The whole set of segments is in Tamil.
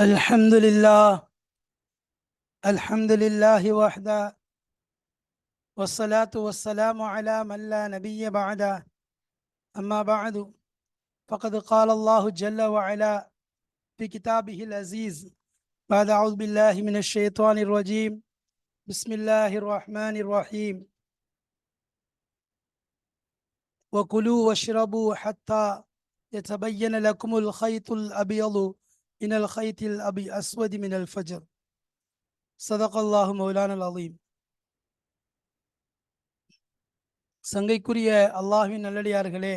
الحمد لله الحمد لله وحده والصلاة والسلام على من لا نبي بعده. أما بعد فقد قال الله جل وعلا في كتابه العزيز بعد أعوذ بالله من الشيطان الرجيم. بسم الله الرحمن الرحيم. وكلوا واشربوا حتى يتبين لكم الخيط الأبيض. من الخيط الأبي أسود من الفجر صدق الله مولانا العظيم சங்கைக்குரிய அல்லாஹ்வின் நல்லடியார்களே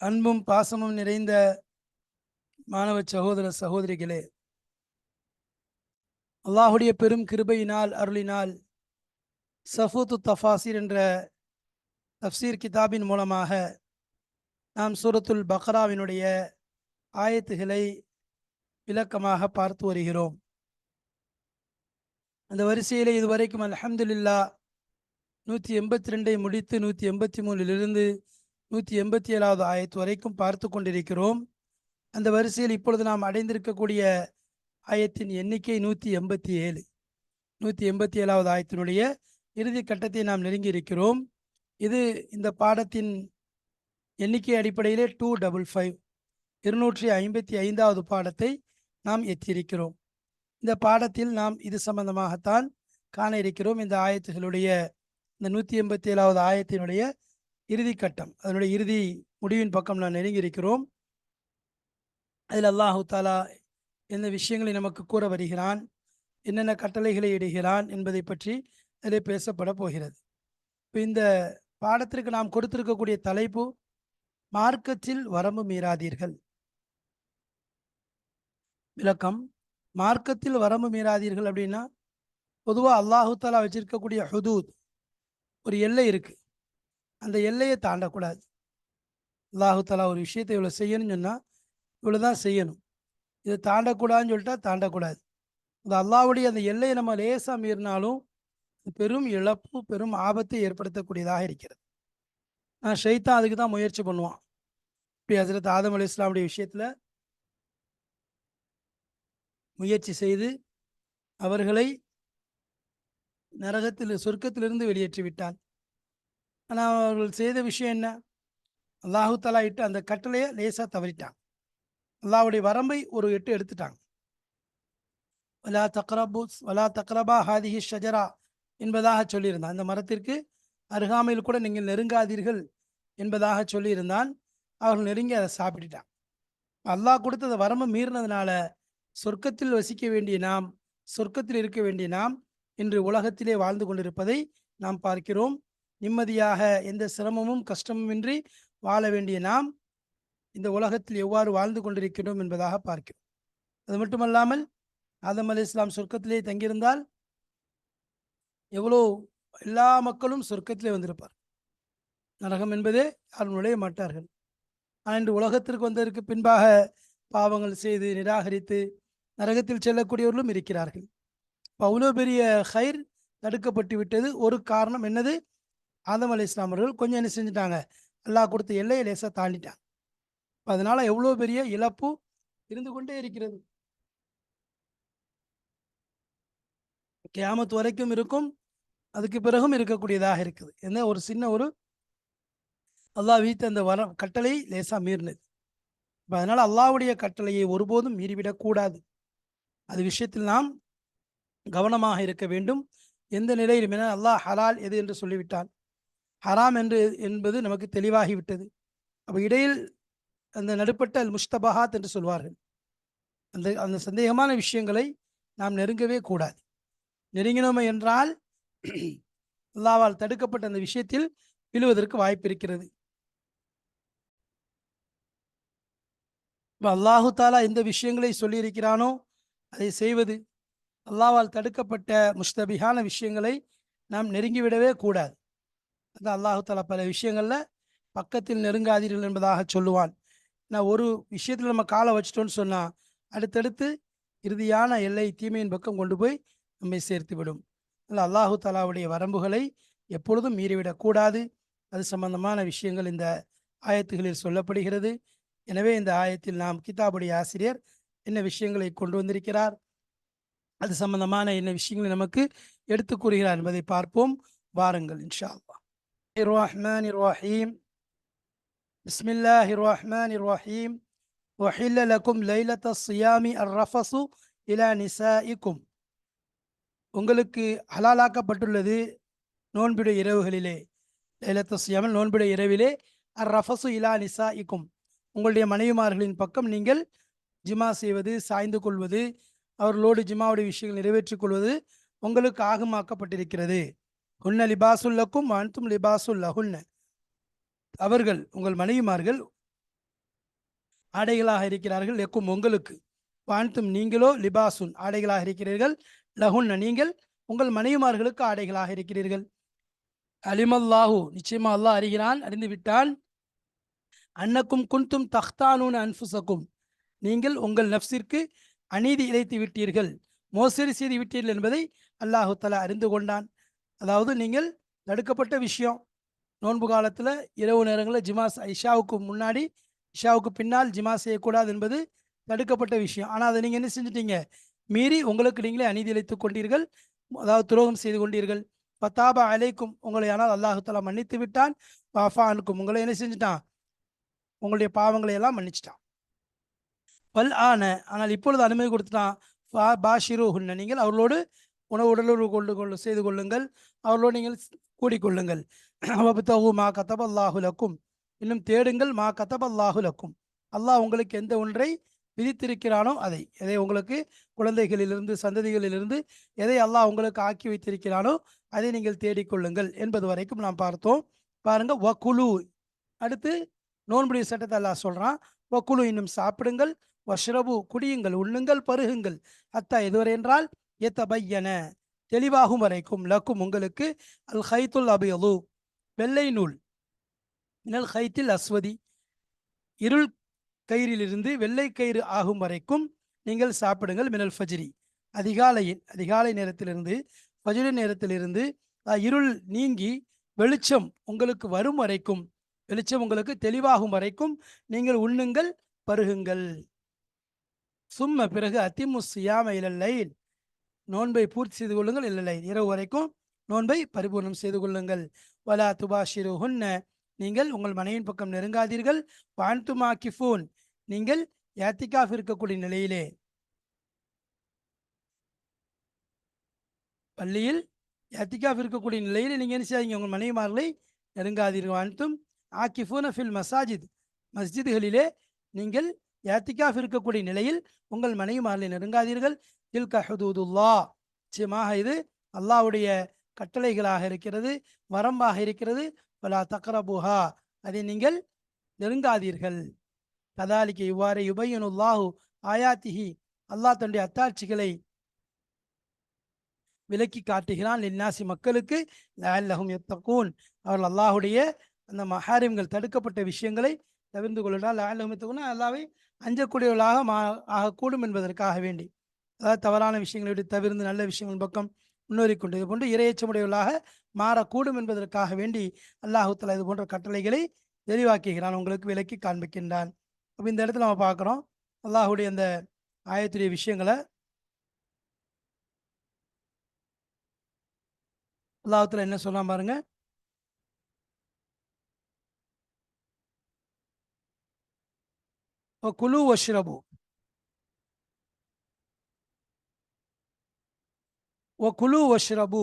அன்பும் பாசமும் நிறைந்த மாணவ சகோதர சகோதரிகளே அல்லாஹுடைய பெரும் கிருபையினால் அருளினால் சஃபூத்து தஃபாசிர் என்ற தஃப்சீர் கிதாபின் மூலமாக நாம் சூரத்துல் பக்ராவினுடைய ஆயத்துகளை விளக்கமாக பார்த்து வருகிறோம். அந்த வரிசையில் இதுவரைக்கும் அலமதுல்லா நூற்றி எண்பத்தி ரெண்டை முடித்து நூற்றி எண்பத்தி மூணிலிருந்து நூற்றி எண்பத்தி ஏழாவது ஆயத்து வரைக்கும் பார்த்து கொண்டிருக்கிறோம். அந்த வரிசையில் இப்பொழுது நாம் அடைந்திருக்கக்கூடிய ஆயத்தின் எண்ணிக்கை நூற்றி எண்பத்தி ஏழு நூற்றி எண்பத்தி ஏழாவது ஆயத்தினுடைய இறுதி கட்டத்தை நாம் நெருங்கி இருக்கிறோம். இது இந்த பாடத்தின் எண்ணிக்கை அடிப்படையிலே டூ டபுள் ஃபைவ் இருநூற்றி ஐம்பத்தி ஐந்தாவது பாடத்தை நாம் எத்தியிருக்கிறோம். இந்த பாடத்தில் நாம் இது சம்பந்தமாகத்தான் காண இருக்கிறோம். இந்த ஆயத்துகளுடைய இந்த நூற்றி எண்பத்தி ஏழாவது ஆயத்தினுடைய இறுதி கட்டம் அதனுடைய இறுதி முடிவின் பக்கம் நாம் நெருங்கி இருக்கிறோம் அதில் அல்லாஹு தாலா எந்த விஷயங்களை நமக்கு கூற வருகிறான் என்னென்ன கட்டளைகளை இடுகிறான் என்பதை பற்றி அதில் பேசப்பட போகிறது. இப்போ இந்த பாடத்திற்கு நாம் கொடுத்திருக்கக்கூடிய தலைப்பு மார்க்கத்தில் வரம்பு மீறாதீர்கள். விளக்கம். மார்க்கத்தில் வரம்பு மீறாதீர்கள் அப்படின்னா பொதுவாக அல்லாஹு தாலா வச்சிருக்கக்கூடிய ஹுதூத் ஒரு எல்லை இருக்குது அந்த எல்லையை தாண்டக்கூடாது. அல்லாஹு தாலா ஒரு விஷயத்தை இவ்வளோ செய்யணும்னு சொன்னால் இவ்வளோ தான் செய்யணும். இதை தாண்டக்கூடாதுன்னு சொல்லிட்டா தாண்டக்கூடாது. அது அல்லாஹ்வுடைய அந்த எல்லையை நம்ம லேசாக மீறினாலும் பெரும் இழப்பு பெரும் ஆபத்தை ஏற்படுத்தக்கூடியதாக இருக்கிறது. நான் ஷெய்தான் அதுக்கு தான் முயற்சி பண்ணுவான். இப்போ ஹசரத் ஆதம் அலி இஸ்லாமுடைய விஷயத்தில் முயற்சி செய்து அவர்களை நரகத்தில் சொர்க்கத்திலிருந்து வெளியேற்றி விட்டான் ஆனால் அவர்கள் செய்த விஷயம் என்ன? அல்லாஹு தலா இட்டு அந்த கட்டளையை லேசாக தவறிட்டான். அல்லாஹுடைய வரம்பை ஒரு எட்டு எடுத்துட்டாங்க. வலா தக்ரபு வலா தக்ரபா ஹாதிஹி ஷஜரா என்பதாக சொல்லியிருந்தான். அந்த மரத்திற்கு அருகாமையில் கூட நீங்கள் நெருங்காதீர்கள் என்பதாக சொல்லியிருந்தான். அவர்கள் நெருங்கி அதை சாப்பிட்டுட்டான் அல்லாஹ் கொடுத்த வரம்பு மீறினதுனால சொர்க்கத்தில் வசிக்க வேண்டிய நாம் சொர்க்கத்தில் இருக்க வேண்டிய நாம் இன்று உலகத்திலே வாழ்ந்து கொண்டிருப்பதை நாம் பார்க்கிறோம். நிம்மதியாக எந்த சிரமமும் கஷ்டமுமின்றி வாழ வேண்டிய நாம் இந்த உலகத்தில் எவ்வாறு வாழ்ந்து கொண்டிருக்கிறோம் என்பதாக பார்க்கிறோம். அது மட்டுமல்லாமல் ஆதம் அலி இஸ்லாம் சொர்க்கத்திலே தங்கியிருந்தால் எவ்வளோ எல்லா மக்களும் சொர்க்கத்திலே வந்திருப்பார் நரகம் என்பதே யாரும் நுழைய மாட்டார்கள். ஆனால் இன்று உலகத்திற்கு வந்ததற்கு பின்பாக பாவங்கள் செய்து நிராகரித்து நரகத்தில் செல்லக்கூடியவர்களும் இருக்கிறார்கள். இப்போ அவ்வளோ பெரிய ஹைர் தடுக்கப்பட்டு விட்டது. ஒரு காரணம் என்னது? ஆதம் அலி இஸ்லாம் அவர்கள் கொஞ்சம் என்ன செஞ்சுட்டாங்க? அல்லாஹ் கொடுத்த எல்லையை லேசாக தாண்டிட்டாங்க. அதனால எவ்வளோ பெரிய இழப்பு இருந்து கொண்டே இருக்கிறது? கேமத்து வரைக்கும் இருக்கும். அதுக்கு பிறகும் இருக்கக்கூடியதாக இருக்குது. என்ன? ஒரு சின்ன ஒரு அல்லாஹ் வீத்த அந்த வர கட்டளை லேசாக மீறினது. இப்போ அதனால் அல்லாவுடைய கட்டளையை ஒருபோதும் மீறிவிடக்கூடாது. அது விஷயத்தில் நாம் கவனமாக இருக்க வேண்டும். எந்த நிலையிலும் என அல்லாஹ் ஹலால் எது என்று சொல்லிவிட்டான். ஹராம் என்று என்பது நமக்கு தெளிவாகிவிட்டது. அப்போ இடையில் அந்த நடுப்பட்ட அல் முஸ்தபஹாத் என்று சொல்வார்கள். அந்த அந்த சந்தேகமான விஷயங்களை நாம் நெருங்கவே கூடாது. நெருங்கினோமை என்றால் அல்லாவால் தடுக்கப்பட்ட அந்த விஷயத்தில் விழுவதற்கு வாய்ப்பு இருக்கிறது. இப்போ அல்லாஹு தாலா எந்த விஷயங்களை சொல்லியிருக்கிறானோ அதை செய்வது அல்லாவால் தடுக்கப்பட்ட முஸ்தபிகான விஷயங்களை நாம் நெருங்கிவிடவே கூடாது. அது அல்லாஹு பல விஷயங்களில் பக்கத்தில் நெருங்காதீர்கள் என்பதாக சொல்லுவான். நான் ஒரு விஷயத்தில் நம்ம காலை வச்சிட்டோம்னு சொன்னால் அடுத்தடுத்து இறுதியான எல்லை தீமையின் பக்கம் கொண்டு போய் நம்மை சேர்த்து விடும். அதில் அல்லாஹு தாலாவுடைய வரம்புகளை எப்பொழுதும் மீறிவிடக்கூடாது அது சம்பந்தமான விஷயங்கள் இந்த ஆயத்துகளில் சொல்லப்படுகிறது. எனவே இந்த ஆயத்தில் நாம் கிதாபுடைய ஆசிரியர் என்ன விஷயங்களை கொண்டு வந்திருக்கிறார் அது சம்பந்தமான என்ன விஷயங்களை நமக்கு எடுத்து கூறுகிறார் என்பதை பார்ப்போம் வாருங்கள் இன்ஷா அல்லாஹ் الرحمن الرحيم بسم الله الرحمن الرحيم وحل لكم ليلة الصيام الرفص إلى نسائكم உங்களுக்கு ஹலாலாக்கப்பட்டுள்ளது நோன்பிடைய இரவுகளிலே லைலத்து சியாமல் நோன்பிடைய இரவிலே அர் ரஃபசு இலா நிசாஇக்கும் உங்களுடைய மனைவிமார்களின் பக்கம் நீங்கள் ஜிமா செய்வது சாய்ந்து கொள்வது அவர்களோடு ஜிமாவுடைய விஷயங்கள் நிறைவேற்றிக் கொள்வது உங்களுக்கு ஆகமாக்கப்பட்டிருக்கிறது. ஹுன்ன லிபாசுல்லக்கும் அன்தும் லிபாசுல்லஹுன்ன அவர்கள் உங்கள் மனைவிமார்கள் ஆடைகளாக இருக்கிறார்கள் எக்கும் உங்களுக்கு. வாழ்த்தும் நீங்களோ லிபாசுன் ஆடைகளாக இருக்கிறீர்கள் லஹுன்ன நீங்கள் உங்கள் மனைவிமார்களுக்கு ஆடைகளாக இருக்கிறீர்கள். அலிமல்லாஹு நிச்சயமா அல்லாஹ் அறிகிறான் அறிந்து விட்டான் அன்னக்கும் குன்தும் தஹ்தானூன் அன்ஃபுசக்கும் நீங்கள் உங்கள் நப்சிற்கு அநீதி இழைத்து விட்டீர்கள். மோசடி செய்து விட்டீர்கள் என்பதை அல்லாஹு தலா அறிந்து கொண்டான். அதாவது நீங்கள் தடுக்கப்பட்ட விஷயம். நோன்பு காலத்தில் இரவு நேரங்களில் ஜிமா இஷாவுக்கு முன்னாடி இஷாவுக்கு பின்னால் ஜிமா செய்யக்கூடாது என்பது தடுக்கப்பட்ட விஷயம். ஆனால் அதை நீங்கள் என்ன செஞ்சிட்டீங்க? மீறி உங்களுக்கு நீங்களே அநீதி இழைத்துக் கொண்டீர்கள். அதாவது துரோகம் செய்து கொண்டீர்கள். பத்தாபா அலைக்கும் உங்களை ஆனால் அல்லாஹுத்தலா மன்னித்து விட்டான். வாஃபானுக்கும் உங்களை என்ன செஞ்சுட்டான்? உங்களுடைய பாவங்களை எல்லாம் மன்னிச்சிட்டான். பல் ஆன ஆனால் இப்பொழுது அனுமதி கொடுத்துட்டான் பா பாஷிரு ஹுன்ன. நீங்கள் அவர்களோடு உணவு உடலுறவு கொண்டு கொள்ள செய்து கொள்ளுங்கள். அவர்களோடு நீங்கள் கூடிக்கொள்ளுங்கள் வபத்தகு மா கத்தபல்லாஹுலக்கும் இன்னும் தேடுங்கள் மா கத்தபல்லாஹுலக்கும் அல்லாஹ் உங்களுக்கு எந்த ஒன்றை விதித்திருக்கிறானோ அதை எதை உங்களுக்கு குழந்தைகளிலிருந்து சந்ததிகளிலிருந்து எதை அல்லாஹ் உங்களுக்கு ஆக்கி வைத்திருக்கிறானோ அதை நீங்கள் தேடிக்கொள்ளுங்கள் என்பது வரைக்கும் நாம் பார்த்தோம். பாருங்க வக்குலு அடுத்து நோன்புடைய சட்டத்தை அல்லாஹ் சொல்கிறான் வக்குலு இன்னும் சாப்பிடுங்கள். வஷ்ரபு குடியுங்கள் உண்ணுங்கள் பருகுங்கள். அத்தா எதுவரை என்றால் எத்தபையன. தெளிவாகும் வரைக்கும் லக்கும் உங்களுக்கு அல் ஹைத்துல் அபியலு வெள்ளை நூல். மினல் ஹைத்தில் அஸ்வதி. இருள் கயிறிலிருந்து வெள்ளை கயிறு ஆகும் வரைக்கும் நீங்கள் சாப்பிடுங்கள் மினல் ஃபஜ்ரி. அதிகாலையின் அதிகாலை நேரத்திலிருந்து ஃபஜ்ரி நேரத்திலிருந்து இருள் நீங்கி வெளிச்சம் உங்களுக்கு வரும் வரைக்கும் வெளிச்சம் உங்களுக்கு தெளிவாகும் வரைக்கும் நீங்கள் உண்ணுங்கள் பருகுங்கள். சும்ம பிறகு அத்திமு சியாம இலல்லைல் நோன்பை பூர்த்தி செய்து கொள்ளுங்கள் இல்லை இரவு வரைக்கும் நோன்பை பரிபூர்ணம் செய்து கொள்ளுங்கள். வலா துபாஷிரு ஹுன்ன நீங்கள் உங்கள் மனைவின் பக்கம் நெருங்காதீர்கள். வான்துமா கிஃபூன் நீங்கள் யாத்திகாஃப் இருக்கக்கூடிய நிலையிலே. பள்ளியில் யாத்திகாஃப் இருக்கக்கூடிய நிலையில் நீங்கள் என்ன செய்யாதீங்க? உங்கள் மனைவிமார்களை நெருங்காதீர்கள். வான்தும் ஆக்கிஃபூன ஃபில் மசாஜித். மஸ்ஜிதுகளிலே நீங்கள் ஏத்திக்காஃப் இருக்கக்கூடிய நிலையில் உங்கள் மனைவிமார்களை நெருங்காதீர்கள். தில்க ஹுதூதுல்லா. நிச்சயமாக இது அல்லாஹ்வுடைய கட்டளைகளாக இருக்கிறது வரம்பாக இருக்கிறது. வலா தக்கரபுஹா அதை நீங்கள் நெருங்காதீர்கள். கதாலிக்க இவ்வாறு யுபையனுல்லாஹு ஆயாத்திஹி. அல்லாஹ் தன்னுடைய அத்தாட்சிகளை விலக்கி காட்டுகிறான் லின்னாசி மக்களுக்கு. லஅல்லஹும் எத்தக்கூன் அவர்கள் அல்லாஹுடைய அந்த மஹாரிம்கள் தடுக்கப்பட்ட விஷயங்களை தவிர்ந்து கொள்ளுடா லஅல்லஹும் எத்தக்கூன் அல்லாவை அஞ்சக்கூடியவர்களாக மா ஆகக்கூடும் என்பதற்காக வேண்டி. அதாவது தவறான விஷயங்களை விட்டு தவிர்த்து நல்ல விஷயங்கள் பக்கம் முன்னேறி கொண்டு இது போன்று இரையச்சமுடையவர்களாக மாறக்கூடும் என்பதற்காக வேண்டி அல்லாஹுத்தலா இது போன்ற கட்டளைகளை தெளிவாக்குகிறான் உங்களுக்கு விலக்கி காண்பிக்கின்றான். அப்போ இந்த இடத்துல நம்ம பார்க்குறோம் அல்லாஹுடைய அந்த ஆயத்துடைய விஷயங்களை. அல்லாஹத்துல என்ன சொன்னால் பாருங்கள் குலு வஷ்ரபு ஓ குலு வஷ்ரபு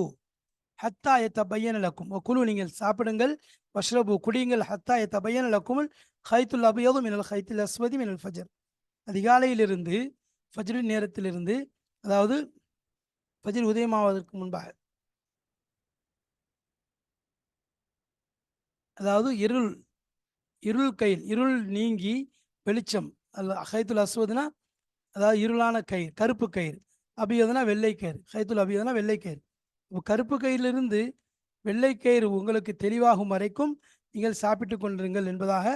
ஹத்தா எத்தபையன இலக்கும் ஓ குழு நீங்கள் சாப்பிடுங்கள் வஷ்ரபு குடியுங்கள் ஹத்தா எத்தபையன இலக்கும் ஹைத்துல் அபயோகம் மினல் ஹைத்துல் அஸ்வதி மினல் ஃபஜர் அதிகாலையிலிருந்து ஃபஜ்ரின் நேரத்திலிருந்து அதாவது ஃபஜ்ர் உதயமாவதற்கு முன்பாக. அதாவது இருள் இருள் கையில் இருள் நீங்கி வெளிச்சம். அல்ல ஹைத்துல் அஸ்வதுனா அதாவது இருளான கயிறு கருப்பு கயிறு. அபியதுனா வெள்ளை கயிறு. ஹைத்துல் அபியதுனா வெள்ளை கயிறு. இப்போ கருப்பு கயிறிலிருந்து வெள்ளை கயிறு உங்களுக்கு தெளிவாகும் வரைக்கும் நீங்கள் சாப்பிட்டு கொண்டிருங்கள் என்பதாக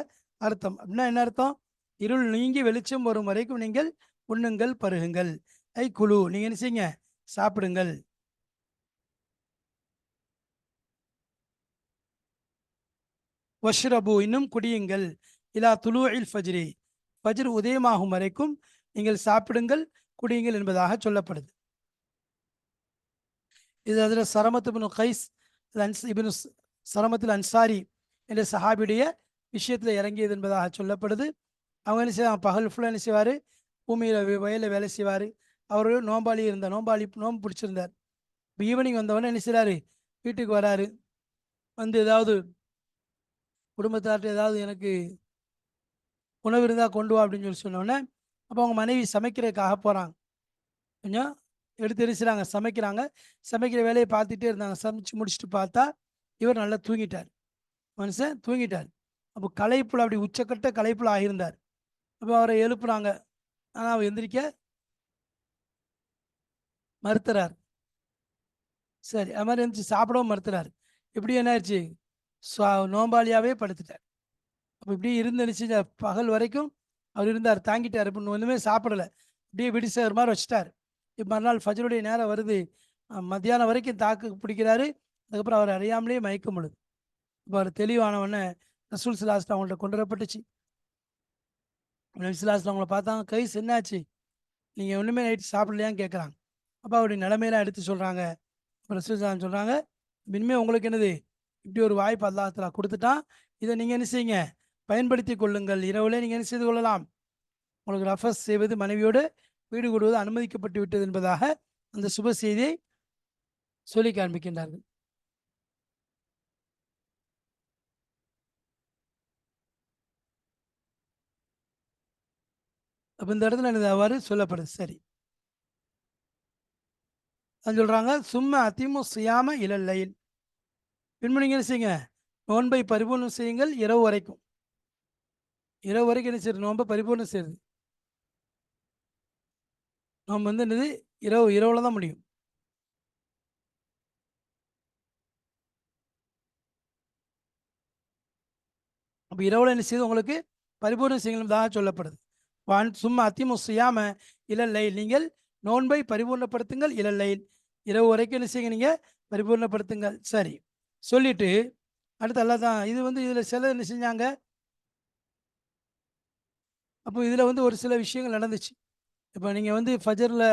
அர்த்தம். அப்படின்னா என்ன அர்த்தம்? இருள் நீங்கி வெளிச்சம் வரும் வரைக்கும் நீங்கள் உண்ணுங்கள் பருகுங்கள். ஐ குழு நீங்கள் என்ன செய்யுங்க? சாப்பிடுங்கள். வஷ்ரபு இன்னும் குடியுங்கள். இலா துலூஇல் ஃபஜ்ரி ஃபஜ்ர் உதயமாகும் வரைக்கும் நீங்கள் சாப்பிடுங்கள் குடியுங்கள் என்பதாக சொல்லப்படுது இது அதில் சரமத் இபின் கைஸ் அன்ஸ் இபின் சரமத்தில் அன்சாரி என்ற சஹாபியுடைய விஷயத்தில் இறங்கியது என்பதாக சொல்லப்படுது அவங்க என்ன செய்வாங்க பகல் ஃபுல்லாக என்ன செய்வார் பூமியில் வயலில் வேலை செய்வார் அவர் நோம்பாளி இருந்தார் நோம்பாளி நோம்பு பிடிச்சிருந்தார் இப்போ ஈவினிங் வந்தவொடனே என்ன செய்கிறாரு வீட்டுக்கு வராரு வந்து ஏதாவது குடும்பத்தார்ட்ட ஏதாவது எனக்கு உணவு இருந்தால் கொண்டு வா அப்படின்னு சொல்லி சொன்னோடனே அப்போ அவங்க மனைவி சமைக்கிறதுக்காக போகிறாங்க கொஞ்சம் எடுத்து எரிச்சுறாங்க சமைக்கிறாங்க. சமைக்கிற வேலையை பார்த்துட்டே இருந்தாங்க. சமைச்சு முடிச்சுட்டு பார்த்தா இவர் நல்லா தூங்கிட்டார். மனுஷன் தூங்கிட்டார். அப்போ களைப்புல அப்படி உச்சக்கட்ட களைப்புல ஆகியிருந்தார். அப்போ அவரை எழுப்புறாங்க. ஆனால் அவர் எந்திரிக்க மறுத்துறார். சரி அது மாதிரி எந்திரிச்சு சாப்பிடவும் மறுத்துறாரு. இப்படி என்ன ஆயிடுச்சு? நோம்பாளியாகவே படுத்துட்டார். அப்போ இப்படியே இருந்துச்சு பகல் வரைக்கும் அவர் இருந்தார். தாங்கிட்டார். இப்போ ஒன்றுமே சாப்பிடல. அப்படியே விடிசார் மாதிரி வச்சுட்டார். இப்போ மறுநாள் ஃபஜருடைய நேரம் வருது. மத்தியானம் வரைக்கும் தாக்கு பிடிக்கிறாரு. அதுக்கப்புறம் அவர் அறியாமலேயே மயக்கம் விழுது. இப்போ அவர் தெளிவானவொடனே ரசூல் சிலாஸ்ட் அவங்கள்ட்ட கொண்டு வரப்பட்டுச்சு சிலாஸ்ட் அவங்கள பார்த்தாங்க. கைஸ் என்னாச்சு? நீங்கள் ஒன்றுமே நைட்டு சாப்பிடலையான்னு கேட்குறாங்க அப்போ அவருடைய நிலைமையெல்லாம் எடுத்து சொல்கிறாங்க ரசூல் சலாம் சொல்கிறாங்க இனிமேல் உங்களுக்கு என்னது? இப்படி ஒரு வாய்ப்பு அல்லாஹ் கொடுத்துட்டான். இதை நீங்கள் என்ன செய்யுங்க? பயன்படுத்தி கொள்ளுங்கள். இரவுலே நீங்கள் என்ன செய்து கொள்ளலாம்? உங்களுக்கு ரஃபஸ் செய்வது மனைவியோடு வீடு கூடுவது அனுமதிக்கப்பட்டு விட்டது என்பதாக அந்த சுப செய்தியை சொல்லி காண்பிக்கின்றார்கள். அப்போ இந்த இடத்துல எனக்கு அவ்வாறு சொல்லப்படுது. சரி. அது சொல்கிறாங்க சும்மா அதிமு செய்யாமல் இலல்லையில் பின்பு நீங்கள் என்ன செய்யுங்க? நோன்பை பரிபூர்ணம் செய்யுங்கள் இரவு வரைக்கும். இரவு வரைக்கும் என்ன செய்யுது நோம்பை பரிபூர்ணம் செய்யுது நோம்பு வந்து என்னது? இரவு இரவுல தான் முடியும். அப்போ இரவுல என்ன செய்யுது உங்களுக்கு பரிபூரணம் செய்யணும் தான் சொல்லப்படுது. வான் சும்மா அத்திமு செய்யாம இளல்லை நீங்கள் நோன்பை பரிபூர்ணப்படுத்துங்கள் இளல்லை இரவு வரைக்கும் என்ன செய்யுங்க நீங்கள் பரிபூர்ணப்படுத்துங்கள். சரி. சொல்லிட்டு அடுத்து அல்லா தான் இது வந்து இதுல சில என்ன செஞ்சாங்க? அப்போ இதில் வந்து ஒரு சில விஷயங்கள் நடந்துச்சு. இப்போ நீங்கள் வந்து ஃபஜரில்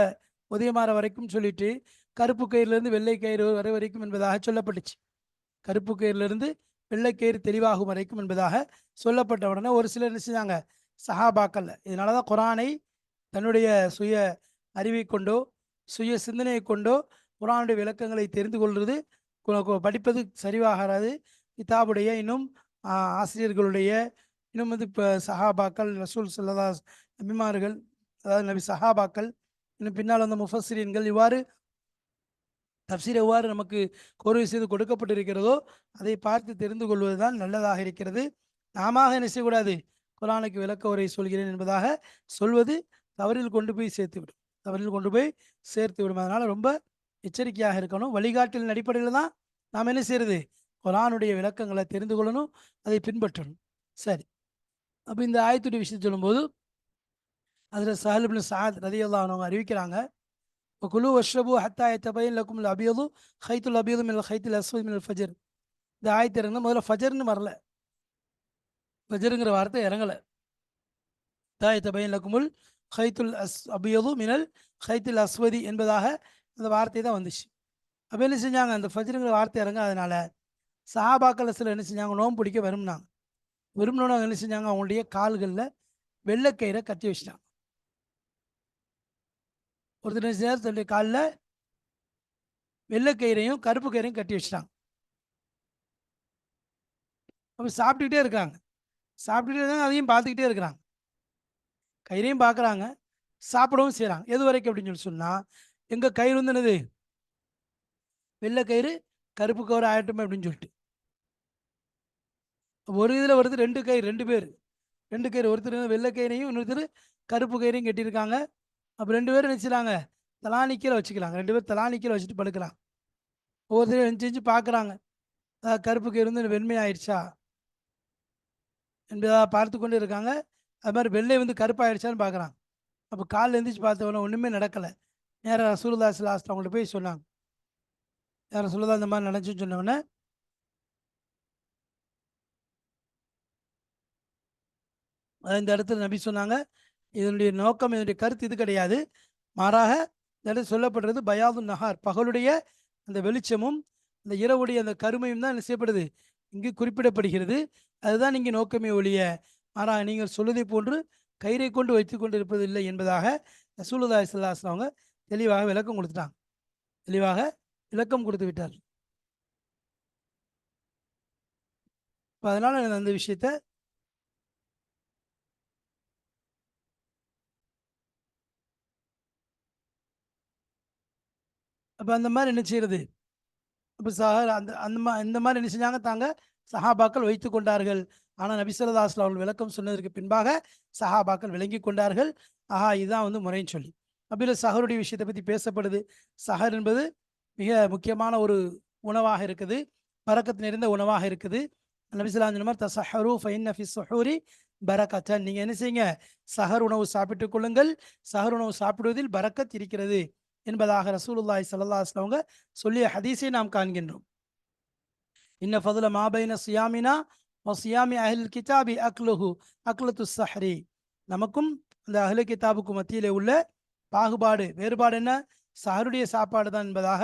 உதயமாற வரைக்கும் சொல்லிட்டு கருப்பு கயிறுலேருந்து வெள்ளை கயிறு வரை வரைக்கும் என்பதாக சொல்லப்பட்டுச்சு. கருப்பு கயிறுலேருந்து வெள்ளைக்கயிறு வெள்ளை கயிறு தெளிவாகும் வரைக்கும் என்பதாக சொல்லப்பட்ட உடனே ஒரு சிலர் என்ன செஞ்சாங்க? சஹாபாக்கல்ல இதனால தான் குரானை தன்னுடைய சுய அறிவை கொண்டோ சுய சிந்தனையை கொண்டோ குரானுடைய விளக்கங்களை தெரிந்து கொள்வது படிப்பது சரிவாகாது. கிதாபுடைய இன்னும் ஆசிரியர்களுடைய இன்னும் வந்து இப்போ சஹாபாக்கள் ரசூல் சல்லா நபிமார்கள் அதாவது நபி சஹாபாக்கள் இன்னும் பின்னால் வந்த முஃபஸ்ரீன்கள் இவ்வாறு தப்சீர் எவ்வாறு நமக்கு கோர்வை செய்து கொடுக்கப்பட்டிருக்கிறதோ அதை பார்த்து தெரிந்து கொள்வதுதான் நல்லதாக இருக்கிறது. நாம என்ன செய்யக்கூடாது? குரானுக்கு விளக்க உரை சொல்கிறேன் என்பதாக சொல்வது தவறில் கொண்டு போய் சேர்த்து விடும். தவறில் கொண்டு போய் சேர்த்து விடும். அதனால் ரொம்ப எச்சரிக்கையாக இருக்கணும். வழிகாட்டின் அடிப்படையில் தான் நாம் என்ன செய்யறது? குரானுடைய விளக்கங்களை தெரிந்து கொள்ளணும் அதை பின்பற்றணும். சரி. அப்போ இந்த ஆயத்துடைய விஷயத்தை சொல்லும்போது அதில் சஹல்பின் சாத் ரதியெல்லாம் அவங்க அறிவிக்கிறாங்க இப்போ குழு வஷ்ரபு ஹத்தா எத்தபையன் லக்கும் அபியது ஹைத்துல் அபியதும் இல்லை ஹைத்துல் அஸ்வதும் இல்லை ஃபஜர். இந்த ஆயத்து இறங்க முதல்ல ஃபஜர்னு வரல. ஃபஜருங்கிற வார்த்தை இறங்கலை. தாயத்த பையன் லக்குமுல் ஹைத்துல் அஸ் அபியது மினல் ஹைத்துல் அஸ்வதி என்பதாக அந்த வார்த்தை தான் வந்துச்சு. அப்போ என்ன செஞ்சாங்க? அந்த ஃபஜ்ருங்கிற வார்த்தை இறங்க அதனால் சஹாபாக்கள் சில என்ன செஞ்சாங்க? நோம்பு பிடிக்க வரும்னாங்க. விரும்பினோன்னு அவங்க என்ன செஞ்சாங்க? அவங்களுடைய கால்களில் வெள்ளைக்கயிறை கட்டி வச்சிட்டாங்க. ஒருத்தர் என்ன செஞ்சார் தன்னுடைய காலில் வெள்ளைக்கயிறையும் கருப்பு கயிறையும் கட்டி வச்சிட்டாங்க. அப்போ சாப்பிட்டுக்கிட்டே இருக்காங்க சாப்பிட்டுக்கிட்டே இருக்காங்க அதையும் பார்த்துக்கிட்டே இருக்கிறாங்க. கயிறையும் பார்க்குறாங்க சாப்பிடவும் செய்கிறாங்க எது வரைக்கும் அப்படின்னு சொல்லி சொன்னால் எங்கள் கயிறு வந்து என்னது? வெள்ளை கயிறு கருப்பு கயிறு ஆகட்டுமே அப்படின்னு சொல்லிட்டு. ஒரு இதில் ஒருத்தர் ரெண்டு கயிறு ரெண்டு பேர். ரெண்டு கயிறு ஒருத்தர் வெள்ளை கயிறையும் இன்னொருத்தர் கருப்பு கயிறையும் கட்டியிருக்காங்க. அப்போ ரெண்டு பேரும் நினச்சிடாங்க தலானி வச்சுக்கலாங்க. ரெண்டு பேர் தலானி வச்சுட்டு படுக்கலாம். ஒவ்வொருத்தரும் எஞ்சி எஞ்சி பார்க்குறாங்க கருப்பு கயிறு வந்து வெண்மையாயிடுச்சா என்பதாக பார்த்து கொண்டு இருக்காங்க. அது மாதிரி வெள்ளை வந்து கருப்பாயிடுச்சான்னு பார்க்குறாங்க அப்போ காலில் எழுந்திரிச்சு பார்த்தவொடனே ஒன்றுமே நடக்கலை. நேராக ரசூலுல்லாஸ் லாஸ்ட் அவங்கள்ட்ட போய் சொன்னாங்க. யார் சொல்லுதா இந்த மாதிரி நினச்சின்னு சொன்னவொடனே இந்த இடத்துல நபி சொன்னாங்க இதனுடைய நோக்கம் இதனுடைய கருத்து இது கிடையாது. மாறாக இந்த இடத்துல சொல்லப்படுறது பயாது நகார் பகலுடைய அந்த வெளிச்சமும் அந்த இரவுடைய அந்த கருமையும் தான் என்ன செய்யப்படுது? இங்கு குறிப்பிடப்படுகிறது. அதுதான் இங்கே நோக்கமே ஒழிய மாறாக நீங்கள் சொல்வதை போன்று கயிறை கொண்டு வைத்து கொண்டு இருப்பதில்லை என்பதாக ரசூலுல்லாஹி ஸல்லல்லாஹு அவங்க தெளிவாக விளக்கம் கொடுத்துட்டாங்க. தெளிவாக விளக்கம் கொடுத்து விட்டார் இப்போ அதனால் அந்த விஷயத்தை அப்போ அந்த மாதிரி என்ன செய்யறது அப்போ சஹர் அந்த அந்த மா இந்த மாதிரி என்ன செஞ்சாங்க? தாங்க சஹாபாக்கள் வைத்து கொண்டார்கள். ஆனால் நபி அவர்கள் விளக்கம் சொன்னதற்கு பின்பாக சஹாபாக்கள் விளங்கி கொண்டார்கள். ஆஹா இதுதான் வந்து முறைன்னு சொல்லி. அப்படியில் சஹருடைய விஷயத்தை பற்றி பேசப்படுது. சஹர் என்பது மிக முக்கியமான ஒரு உணவாக இருக்குது. பறக்கத்து நிறைந்த உணவாக இருக்குது. நபிசுலாஞ்சனமர் த சஹரு ஃபைன் நஃபி சஹூரி பரக்கத்தன். நீங்கள் என்ன செய்யுங்க? சஹர் உணவு சாப்பிட்டுக் கொள்ளுங்கள். சஹர் உணவு சாப்பிடுவதில் பரக்கத் இருக்கிறது. என்பதாக ரசூலுல்லாய் சல்லா அலைஹி அவங்க சொல்லிய ஹதீஸை நாம் காண்கின்றோம். இன்ன ஃபதுல மாபைன சுயாமினா ஓ சியாமி அஹில் கிதாபி அக்லுஹு அக்லத்து சஹரி. நமக்கும் அந்த அஹ்ல கிதாபுக்கும் மத்தியிலே உள்ள பாகுபாடு வேறுபாடு என்ன? சஹருடைய சாப்பாடு தான் என்பதாக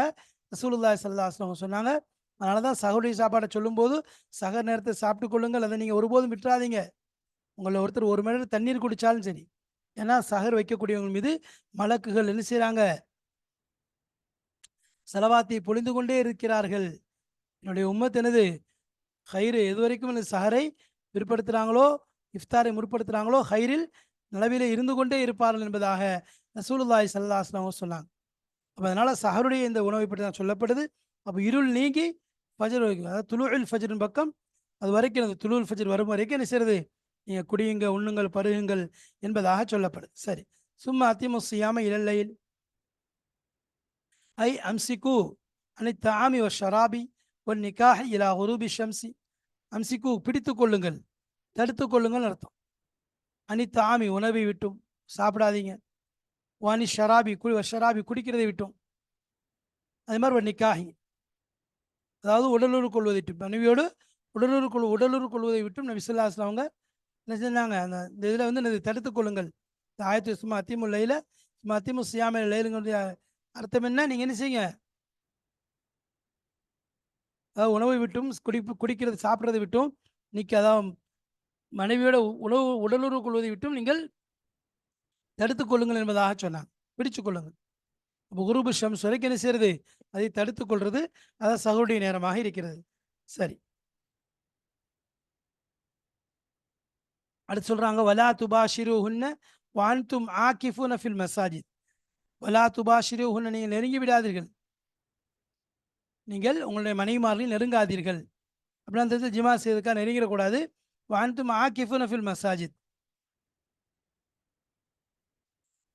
ரசூலுல்லாய் சல்லா அலைஹி சொன்னாங்க. அதனால தான் சகருடைய சாப்பாடை சொல்லும்போது சகர் நேரத்தை சாப்பிட்டு கொள்ளுங்கள் அதை நீங்கள் ஒருபோதும் விட்டுறாதீங்க. உங்களை ஒருத்தர் ஒரு மணி நேரம் தண்ணீர் குடித்தாலும் சரி. ஏன்னா சஹர் வைக்கக்கூடியவங்க மீது மலக்குகள் என்ன செய்கிறாங்க செலவாத்தை பொழிந்து கொண்டே இருக்கிறார்கள். என்னுடைய உம்மத் எனது ஹைரு எதுவரைக்கும் இந்த சஹரை பிற்படுத்துகிறாங்களோ இஃப்தாரை முற்படுத்துகிறாங்களோ ஹைரில் நிலவிலே இருந்து கொண்டே இருப்பார்கள் என்பதாக ரசூலுல்லாஹி சல்லா அலைஹி சொன்னாங்க. அப்போ அதனால் சஹருடைய இந்த உணவை பற்றி தான் சொல்லப்படுது. அப்போ இருள் நீங்கி ஃபஜர் வரைக்கும் அதாவது துளுவில் ஃபஜரின் பக்கம் அது வரைக்கும் அந்த துளுல் ஃபஜர் வரும் வரைக்கும் என்ன செய்யறது நீங்கள் குடியுங்க உண்ணுங்கள் பருகுங்கள் என்பதாக சொல்லப்படுது. சரி. சும்மா அத்திமுசியாமல் இலல்லையில் ஐ அம்சிகு அனி தாமி ஒ ஷராபி ஒன் நிக்காஹி இலா உருபி ஷம்சி அம்சிக்கு பிடித்து கொள்ளுங்கள். தடுத்து கொள்ளுங்கள் அர்த்தம். அனி தாமி உணவை விட்டும். சாப்பிடாதீங்க. வானி ஷராபி குடி ஷராபி குடிக்கிறதை விட்டும். அதே மாதிரி ஒரு நிக்காகி அதாவது உடலுறு கொள்வதை விட்டு மனைவியோடு உடலுறு கொள் உடலுறு கொள்வதை விட்டும் நபி சொல்லா அவங்க என்ன செஞ்சாங்க அந்த இந்த இதில் வந்து தடுத்து கொள்ளுங்கள். இந்த ஆயிரத்தி சும்மா அத்திமு சும்மா அத்திமு சியாமையில் லைலுங்களுடைய அர்த்தம் என்ன? நீங்கள் என்ன செய்யுங்க? அதாவது உணவை விட்டும் குடிப்பு குடிக்கிறது சாப்பிட்றதை விட்டும் இன்னைக்கு அதாவது மனைவியோட உணவு உடலுறவு கொள்வதை விட்டும் நீங்கள் தடுத்து கொள்ளுங்கள் என்பதாக சொன்னாங்க. பிடிச்சு கொள்ளுங்கள். அப்போ குருபு ஷம்ஸ் வரைக்கும் என்ன செய்யறது அதை தடுத்து கொள்வது அதான் சகோடைய நேரமாக இருக்கிறது. சரி. அடுத்து சொல்றாங்க வலா துபாஷிரு ஹுன்ன வான்தும் ஆக்கிஃபுன ஃபில் மசாஜித். வலா துபாஷிரு ஹுன்ன நீங்கள் நெருங்கி விடாதீர்கள். நீங்கள் உங்களுடைய மனைவிமார்களையும் நெருங்காதீர்கள். அப்படின்னா அந்த ஜிமா செய்ததுக்காக நெருங்கிடக்கூடாது. வான்தும் ஆக்கிஃபுன ஃபில் மசாஜித்.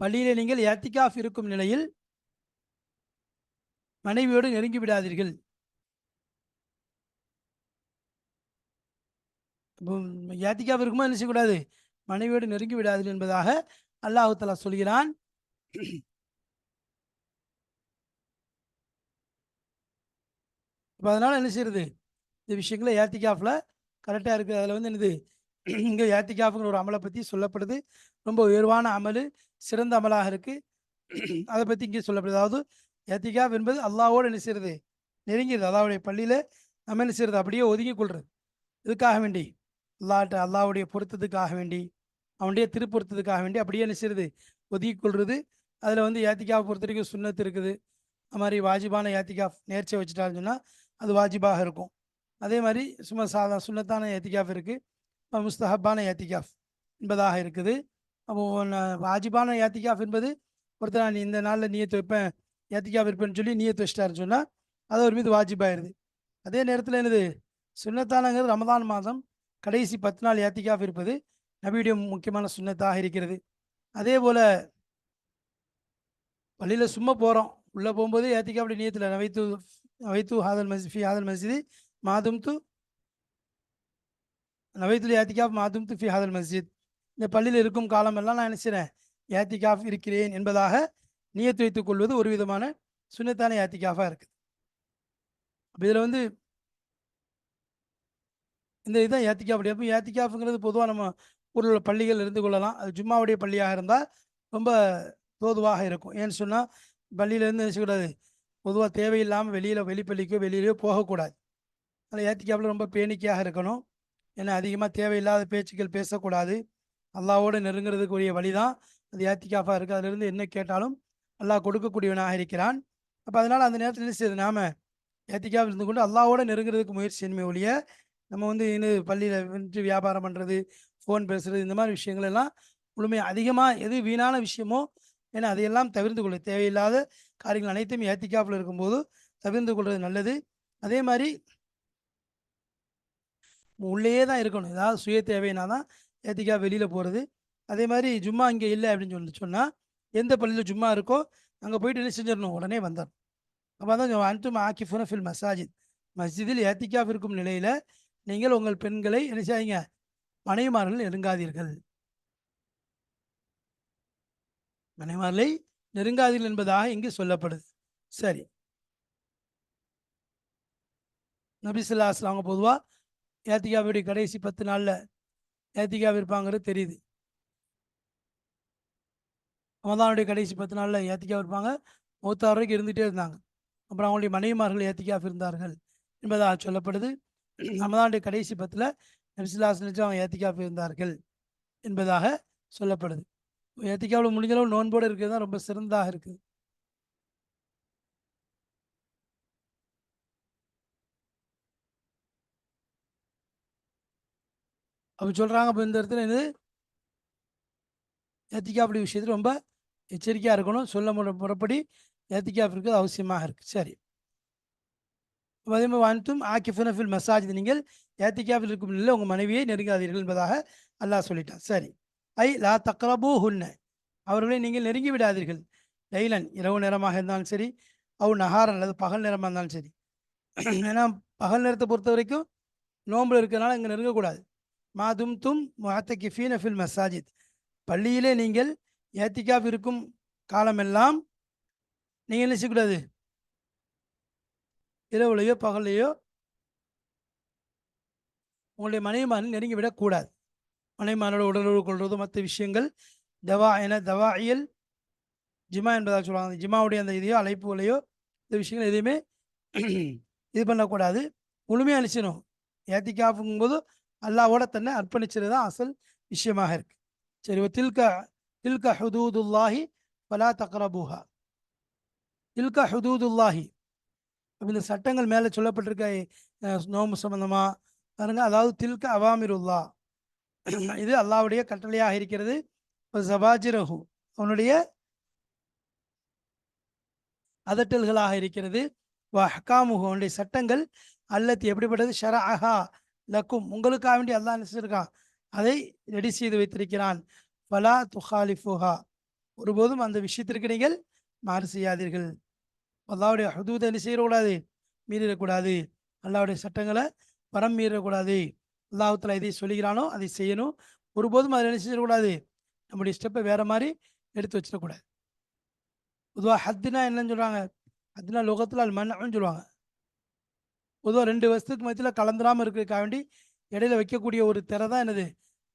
பள்ளியில் நீங்கள் ஏத்திகாஃப் இருக்கும் நிலையில் மனைவியோடு நெருங்கி விடாதீர்கள். ஏத்திகாஃப் இருக்குமா என்ன செய்யக்கூடாது? மனைவியோடு நெருங்கி விடாதீர்கள் என்பதாக அல்லாஹு தலா சொல்கிறான். இப்போ அதனால் என்ன செய்யுது இந்த விஷயங்களை ஏத்திகாஃபில் கரெக்டாக இருக்குது அதில் வந்து என்னது? இங்கே ஏத்திகாஃபுங்கிற ஒரு அமலை பற்றி சொல்லப்படுது. ரொம்ப உயர்வான அமல் சிறந்த அமலாக இருக்குது அதை பற்றி இங்கே சொல்லப்படுது. அதாவது ஏத்திகாஃப் என்பது அல்லாவோடு என்ன செய்யுது நெருங்கிறது அல்லாவுடைய பள்ளியில் நம்ம என்ன செய்யறது அப்படியே ஒதுங்கி கொள்வது இதுக்காக வேண்டி? அல்லாட்ட அல்லாவுடைய பொருத்தத்துக்காக வேண்டி. அவனுடைய திருப்பொருத்தத்துக்காக வேண்டி அப்படியே என்ன செய்யறது ஒதுக்கி கொள்வது அதில் வந்து ஏத்திகாவை பொறுத்த வரைக்கும் சுண்ணத்து இருக்குது. அது மாதிரி வாஜிபான ஏத்திகாஃப் நேர்ச்சியை வச்சுட்டான்னு சொன்னால் அது வாஜிபாக இருக்கும். அதே மாதிரி சும்மா சாதா சுண்ணத்தான ஏத்திகாஃப் இருக்குது முஸ்தஹப்பான ஏத்திகாஃப் என்பதாக இருக்குது. அப்போ வாஜிபான ஏத்திகாஃப் என்பது ஒருத்தர் நான் இந்த நாளில் நீயத்து வைப்பேன் ஏத்திகாஃப் இருப்பேன்னு சொல்லி நீயத்து வச்சிட்டாருன்னு சொன்னால் அது ஒரு மீது வாஜிபாயிருது. அதே நேரத்தில் என்னது? சுண்ணத்தானங்கிறது ரமதான் மாதம் கடைசி பத்து நாள் ஏத்திகாஃப் இருப்பது நபியுடைய முக்கியமான சுண்ணத்தாக இருக்கிறது. அதே போல் பள்ளியில் சும்மா போகிறோம் உள்ளே போகும்போது ஏத்திகாஃப் நீயத்தில் நவைத்து நவைத்து ஹாதல் மஸ்ஜி ஃபி ஹாதல் மஸ்ஜிதி மாதும் து நவைத்துல் ஏத்திகாஃப் மாதும் து ஃபி ஹாதல் மஸ்ஜித் இந்த பள்ளியில் இருக்கும் காலமெல்லாம் நான் நினைச்சிறேன். ஏத்திகாஃப் இருக்கிறேன் என்பதாக நியத்து வைத்துக் கொள்வது ஒரு விதமான சுண்ணத்தான ஏத்திகாஃபாக இருக்குது. அப்போ இதில் வந்து இந்த இதுதான் ஏத்திகாஃப் அப்போ ஏத்திகாஃபுங்கிறது பொதுவாக நம்ம ஊரில் உள்ள பள்ளிகள் இருந்து கொள்ளலாம். அது ஜும்மாவுடைய பள்ளியாக இருந்தால் ரொம்ப தோதுவாக இருக்கும். ஏன்னு சொன்னால் பள்ளியிலேருந்து நினச்சக்கூடாது பொதுவாக தேவையில்லாமல் வெளியில் வெளிப்பள்ளிக்கோ வெளியிலையோ போகக்கூடாது. அதில் ஏத்திக்காப்பில் ரொம்ப பேணிக்கையாக இருக்கணும். ஏன்னா அதிகமாக தேவையில்லாத பேச்சுக்கள் பேசக்கூடாது. அல்லாவோடு நெருங்குறதுக்குரிய வழி தான் அது ஏத்திக்காஃபாக இருக்குது அதிலிருந்து என்ன கேட்டாலும் அல்லா கொடுக்கக்கூடியவனாக இருக்கிறான். அப்போ அதனால் அந்த நேரத்தில் என்ன செய்யுது நாம ஏத்திக்காவில் இருந்து கொண்டு அல்லாவோட நெருங்குறதுக்கு முயற்சி ஒழிய நம்ம வந்து இன்னும் பள்ளியில் வந்து வியாபாரம் பண்ணுறது ஃபோன் பேசுகிறது இந்த மாதிரி விஷயங்கள் எல்லாம் முழுமையாக அதிகமாக எது வீணான விஷயமோ ஏன்னா அதையெல்லாம் தவிர்த்து கொள்ள. தேவையில்லாத காரியங்கள் அனைத்தும் ஏத்திக்காப்பில் இருக்கும்போது தவிர்த்து கொள்வது நல்லது. அதே மாதிரி உள்ளேயே தான் இருக்கணும். ஏதாவது சுய தேவைனா தான் ஏத்திக்கா வெளியில் போகிறது அதே மாதிரி ஜும்மா இங்கே இல்லை அப்படின்னு சொல்லி சொன்னால் எந்த பள்ளியில் ஜும்மா இருக்கோ அங்கே போயிட்டு என்ன செஞ்சிடணும்? உடனே வந்தார் அப்போ தான் அன்றும் ஆக்கிஃபுன ஃபில் மசாஜித். மஸ்ஜிதில் ஏத்திக்காஃப் இருக்கும் நிலையில் நீங்கள் உங்கள் பெண்களை என்ன செய்யுங்க மனைவிமார்கள் நெருங்காதீர்கள். மனைவிமார்களை நெருங்காதீர்கள் என்பதாக இங்கு சொல்லப்படுது. சரி. நபிசுல்லா அஸ்லாங்க பொதுவாக ஏத்திகாவுடைய கடைசி பத்து நாளில் ஏத்திகாവ് இருப்பாங்கிறது தெரியுது. ரமதானுடைய கடைசி பத்து நாளில் ஏத்திக்கா இருப்பாங்க மூத்தாறு வரைக்கும் இருந்துகிட்டே இருந்தாங்க. அப்புறம் அவங்களுடைய மனைவிமார்கள் ஏத்திக்காஃப் இருந்தார்கள் என்பதாக சொல்லப்படுது. ரமதானுடைய கடைசி பத்தில் நபிசுல்லாஸ் அவங்க ஏத்திக்காஃப் இருந்தார்கள் என்பதாக சொல்லப்படுது. ஏத்திக்காவில் முடிஞ்ச அளவு நோன்போடு இருக்கிறது தான் ரொம்ப சிறந்ததாக இருக்குது. அப்படி சொல்கிறாங்க அப்போ இந்த இடத்துல இது ஏத்திக்காப்படி விஷயத்தில் ரொம்ப எச்சரிக்கையாக இருக்கணும். சொல்ல முறை முறைப்படி ஏத்திக்காப் இருக்கிறது அவசியமாக இருக்குது சரி. அதே மாதிரி வான்த்தும் ஆக்கிஃபுனஃபில் மசாஜ் நீங்கள் ஏத்திக்காவில் இருக்கும் நிலையில் உங்கள் மனைவியை நெருங்காதீர்கள் என்பதாக அல்லாஹ் சொல்லிட்டான். சரி. ஐ லா தக்ரபூ ஹுன்ன அவர்களை நீங்கள் நெருங்கி விடாதீர்கள். லைலன் இரவு நேரமாக இருந்தாலும் சரி அவு நகாரன் அல்லது பகல் நேரமாக இருந்தாலும் சரி. ஏன்னா பகல் நேரத்தை பொறுத்த வரைக்கும் நோம்பில் இருக்கிறனால இங்கே நெருங்கக்கூடாது. மாதும் தும் மாத்தக்கி ஃபீன ஃபில் மசாஜித். பள்ளியிலே நீங்கள் ஏத்திக்காப் இருக்கும் காலமெல்லாம் நீங்கள் என்ன செய்யக்கூடாது? இரவுலையோ பகல்லையோ உங்களுடைய மனைவிமாரில் நெருங்கி விடக்கூடாது. மனைவிமாரோட உடலுறவு கொள்வதோ மற்ற விஷயங்கள். தவா என தவா இயல். ஜிமா என்பதாக சொல்லுவாங்க. ஜிமாவுடைய அந்த இதையோ அழைப்புகளையோ இந்த விஷயங்கள் எதையுமே இது பண்ணக்கூடாது. முழுமையாக அழிச்சிடும் ஏத்திக்காப்புங்கும்போது அல்லாவோட தன்னை அர்ப்பணிச்சது தான் அசல் விஷயமாக இருக்கு. சரி தில்க தில்க ஹுதூதுல்லாஹி பலா தக்ரபூஹா. தில்க ஹுதூதுல்லாஹி. இந்த சட்டங்கள் மேலே சொல்லப்பட்டிருக்க நோம்பு சம்பந்தமாக பாருங்க. அதாவது தில்க அவாமிருல்லா இது அல்லாவுடைய கட்டளையாக இருக்கிறது. ஜபாஜிரஹு அவனுடைய அதட்டல்களாக இருக்கிறது. ஹக்காமுஹு அவனுடைய சட்டங்கள் அல்லத்து எப்படிப்பட்டது? ஷர அஹா லக்கும் உங்களுக்காக வேண்டி அல்லாஹ் நினைச்சிருக்கான் அதை ரெடி செய்து வைத்திருக்கிறான். பலா துஹாலிஃபுஹா ஒருபோதும் அந்த விஷயத்திற்கு நீங்கள் மாறு செய்யாதீர்கள். அல்லாவுடைய ஹதூதை என்ன செய்யக்கூடாது? மீறிடக்கூடாது. அல்லாவுடைய சட்டங்களை பரம் மீறக்கூடாது அல்லாஹத்தில் எதை சொல்லுகிறானோ அதை செய்யணும். ஒருபோதும் அதை என்ன நம்முடைய ஸ்டெப்பை வேறு மாதிரி எடுத்து வச்சிடக்கூடாது. பொதுவாக ஹத்துனா என்னன்னு சொல்கிறாங்க ஹத்துனா லோகத்தில் அது மன்னு சொல்லுவாங்க. பொதுவாக ரெண்டு வருஷத்துக்கு மத்தியில் கலந்துராமல் இருக்கிறதுக்காக வேண்டி இடையில வைக்கக்கூடிய ஒரு திற தான் என்னது?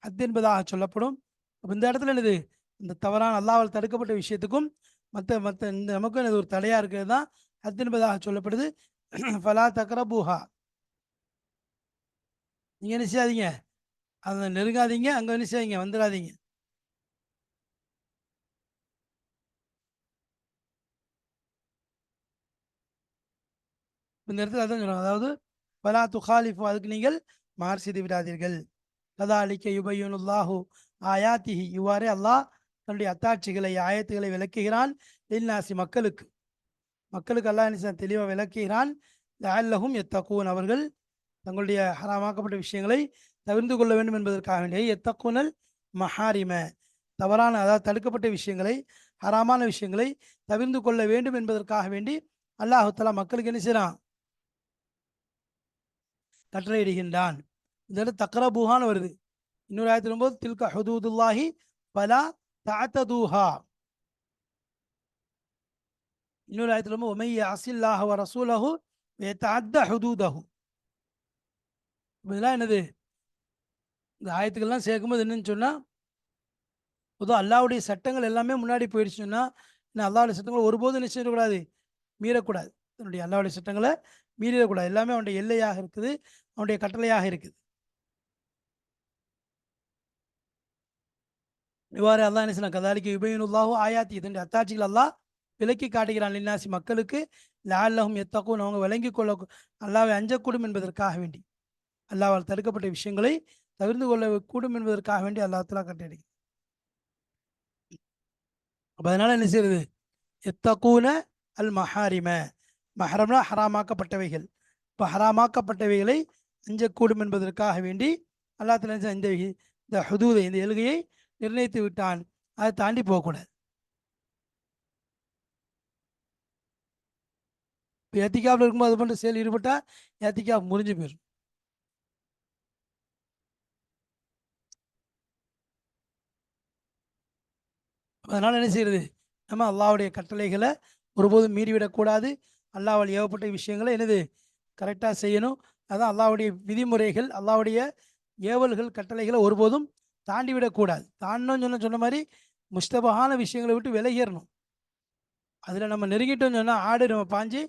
ஹத் என்பதாக சொல்லப்படும். அப்போ இந்த இடத்துல என்னது? இந்த தவறான அல்லாவால் தடுக்கப்பட்ட விஷயத்துக்கும் மற்ற மற்ற இந்த நமக்கும் எனது ஒரு தடையாக இருக்கிறது தான் ஹத் என்பதாக சொல்லப்படுது. ஃபலா தக்ரபூஹா. நீங்கள் என்ன செய்யாதீங்க. அதை நெருங்காதீங்க. அங்கே என்ன செய்யாதீங்க. வந்துடாதீங்க இந்த இடத்துல அதான் சொல்லுவாங்க அதாவது பலா துஹாலிஃபு அதுக்கு நீங்கள் மார் செய்து விடாதீர்கள். கதா அலிக்க யுபையுல்லாஹு ஆயாத்திஹி. இவ்வாறே அல்லாஹ் தன்னுடைய அத்தாட்சிகளை ஆயத்துகளை விளக்குகிறான் லில்நாசி மக்களுக்கு. மக்களுக்கு அல்லாஹ் என்ன தெளிவாக விளக்குகிறான். அல்லஹும் எத்தக்கூன் அவர்கள் தங்களுடைய ஹராமாக்கப்பட்ட விஷயங்களை தவிர்த்து கொள்ள வேண்டும் என்பதற்காக வேண்டிய எத்தக்குனல் மஹாரிம. தவறான அதாவது தடுக்கப்பட்ட விஷயங்களை ஹராமான விஷயங்களை தவிர்த்து கொள்ள வேண்டும் என்பதற்காக வேண்டி அல்லாஹுத்தலா மக்களுக்கு என்ன செய்யறான் கட்டளையிடுகின்றான். இந்த இடத்துல தக்ரபூஹான்னு வருது. இன்னொரு ஆயிரத்தி ஒன்பது தில்க ஹதூதுல்லாஹி பலா தாத்ததூஹா இன்னொரு ஆயிரத்தி ரொம்ப ஒமைய அசில்லாஹ ரசூலஹு தாத்த ஹதூதஹு. இதெல்லாம் என்னது? இந்த ஆயத்துக்கள்லாம் சேர்க்கும்போது என்னன்னு சொன்னால் பொதுவாக அல்லாவுடைய சட்டங்கள் எல்லாமே முன்னாடி போயிடுச்சுன்னா இன்னும் அல்லாவுடைய சட்டங்கள் ஒருபோதும் என்ன மீறக்கூடாது. தன்னுடைய அல்லாவுடைய சட்டங்களை மீறிடக்கூடாது. எல்லாமே அவனுடைய எல்லையாக இருக்குது அவனுடைய கட்டளையாக இருக்குது. இவ்வாறு அல்லா என்ன சொன்ன கதாலிக்கு யுபைனுல்லாஹு ஆயாத்தி. இதனுடைய அத்தாட்சிகள் அல்லா விலக்கி காட்டுகிறான் லின்னாசி மக்களுக்கு லால்லஹும் எத்தக்கும் அவங்க விளங்கி கொள்ள அல்லாவை அஞ்சக்கூடும் என்பதற்காக வேண்டி. அல்லாவால் தடுக்கப்பட்ட விஷயங்களை தவிர்த்து கொள்ள கூடும் என்பதற்காக வேண்டி அல்லாஹலா கட்டளை அப்போ அதனால் என்ன செய்யுது எத்தக்கூன அல் மஹாரிம. மஹரம்னா ஹராமாக்கப்பட்டவைகள். இப்போ ஹராமாக்கப்பட்டவைகளை அஞ்சக்கூடும் என்பதற்காக வேண்டி அல்லா தலா இந்த இந்த ஹுதூதை இந்த எழுகையை நிர்ணயித்து விட்டான். அதை தாண்டி போகக்கூடாது. இப்போ ஏத்திக்காவில் இருக்கும்போது அது போன்ற செயல் ஈடுபட்டால் ஏத்திக்கா முறிஞ்சு போயிடும் அதனால் என்ன செய்யறது? நம்ம அல்லாவுடைய கட்டளைகளை ஒருபோதும் மீறிவிடக்கூடாது. அல்லாவால் ஏவப்பட்ட விஷயங்களை என்னது? கரெக்டாக செய்யணும். அதான் அல்லாவுடைய விதிமுறைகள் அல்லாவுடைய ஏவல்கள் கட்டளைகளை ஒருபோதும் தாண்டி விடக்கூடாது தாண்டணும் சொன்ன சொன்ன மாதிரி முஸ்தபகான விஷயங்களை விட்டு விலகிடணும். அதில் நம்ம நெருங்கிட்டோம்னு சொன்னால் ஆடு நம்ம பாஞ்சு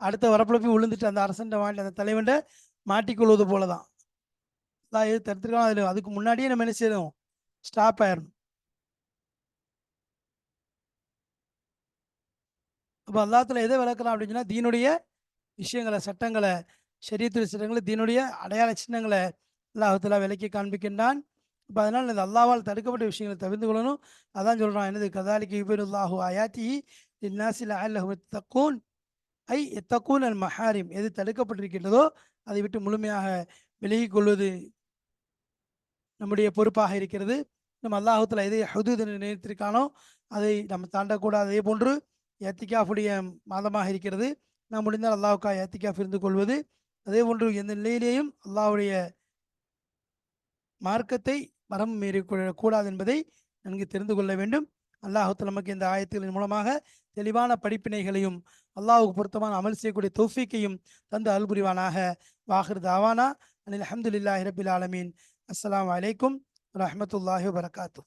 அடுத்த வரப்பில் போய் விழுந்துட்டு அந்த அரசன் மாட்டி அந்த தலைவன்ட மாட்டிக்கொள்வது போல தான் எது தடுத்துருக்கோம் அதில் அதுக்கு முன்னாடியே நம்ம என்ன செய்யணும்? ஸ்டாப் ஆயிடணும். அப்போ அல்லாத்துல எதை விளக்கலாம் அப்படின்னு சொன்னால் தீனுடைய விஷயங்களை சட்டங்களை சரியத்துடைய சட்டங்களை தீனுடைய அடையாள சின்னங்களை அல்லாஹத்தில் விலக்கி காண்பிக்கின்றான். இப்போ அதனால் இந்த அல்லாவால் தடுக்கப்பட்ட விஷயங்களை தவிர்த்து கொள்ளணும். அதான் சொல்கிறான் என்னது? கதாலிக்கு இபருல்லாஹு அயாத்தி இந்நாசில் அல்லஹு தக்கூன் ஐ எத்தக்கூன் அல் மஹாரிம். எது தடுக்கப்பட்டிருக்கின்றதோ அதை விட்டு முழுமையாக விலகி கொள்வது நம்முடைய பொறுப்பாக இருக்கிறது. நம்ம அல்லாஹத்தில் எதை ஹுதூத் நினைத்திருக்கானோ அதை நம்ம தாண்டக்கூடாது. அதே போன்று ஏத்திகாஃபுடைய மாதமாக இருக்கிறது. நாம் முடிந்தால் அல்லாவுக்காக ஏத்திகாஃப் இருந்து கொள்வது. அதே போன்று எந்த நிலையிலேயும் அல்லாவுடைய மார்க்கத்தை மரம் மீறி கூடாது என்பதை நன்கு தெரிந்து கொள்ள வேண்டும். அல்லாஹு நமக்கு இந்த ஆயத்துகளின் மூலமாக தெளிவான படிப்பினைகளையும் அல்லாஹுக்கு பொருத்தமான அமல் செய்யக்கூடிய தௌஃபீக்கையும் தந்து அல்புரிவானாக வாஹிர் தாவானா அனில் அஹமதுல்லாஹி ரபில் ஆலமீன். அஸ்லாம் வலைக்கும் ரஹமத்துல்லாஹி வரகாத்தூ